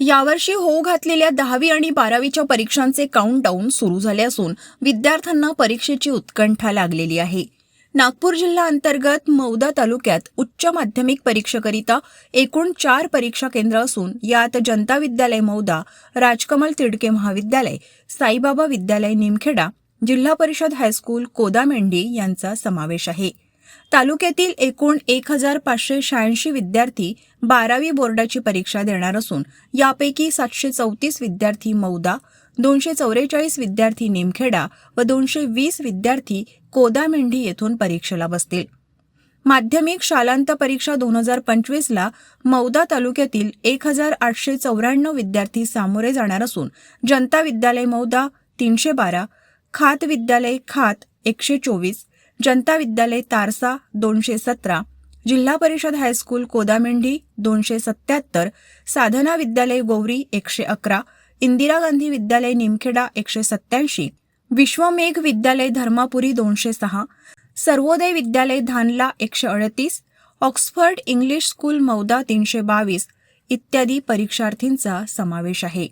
यावर्षी होऊ घातलेल्या दहावी आणि बारावीच्या परीक्षांचे काउंटडाऊन सुरू झाले असून विद्यार्थ्यांना परीक्षेची उत्कंठा लागलेली आहे. नागपूर जिल्हा अंतर्गत मौदा तालुक्यात उच्च माध्यमिक परीक्षेकरिता एकूण चार परीक्षा केंद्र असून यात जनता विद्यालय मौदा राजकमल तिडके महाविद्यालय साईबाबा विद्यालय निमखेडा जिल्हा परिषद हायस्कूल कोदामेंढी यांचा समावेश आहे. तालुक्यातील एकूण एक हजार पाचशे शहाऐंशी विद्यार्थी बारावी बोर्डाची परीक्षा देणार असून यापैकी सातशे चौतीस विद्यार्थी मौदा दोनशे चौवेचाळीस विद्यार्थी निमखेडा व दोनशे वीस विद्यार्थी कोदामेंढी येथून परीक्षेला बसतील. माध्यमिक शालांत परीक्षा दोन हजार पंचवीसला मौदा तालुक्यातील एक हजार आठशे चौऱ्याण्णव विद्यार्थी सामोरे जाणार असून जनता विद्यालय मौदा तीनशे बारा खात विद्यालय खात एकशे चोवीस जनता विद्यालय तारसा दोनशे सतरा जिल्हा परिषद हायस्कूल कोदामेंढी दोनशे सत्याहत्तर साधना विद्यालय गोवरी एकशे अकरा इंदिरा गांधी विद्यालय निमखेडा एकशे सत्याऐंशी विश्वमेघ विद्यालय धर्मापुरी दोनशे सहा सर्वोदय विद्यालय धानला एकशे अडतीस ऑक्सफर्ड इंग्लिश स्कूल मौदा तीनशे बावीस इत्यादी परीक्षार्थींचा समावेश आहे.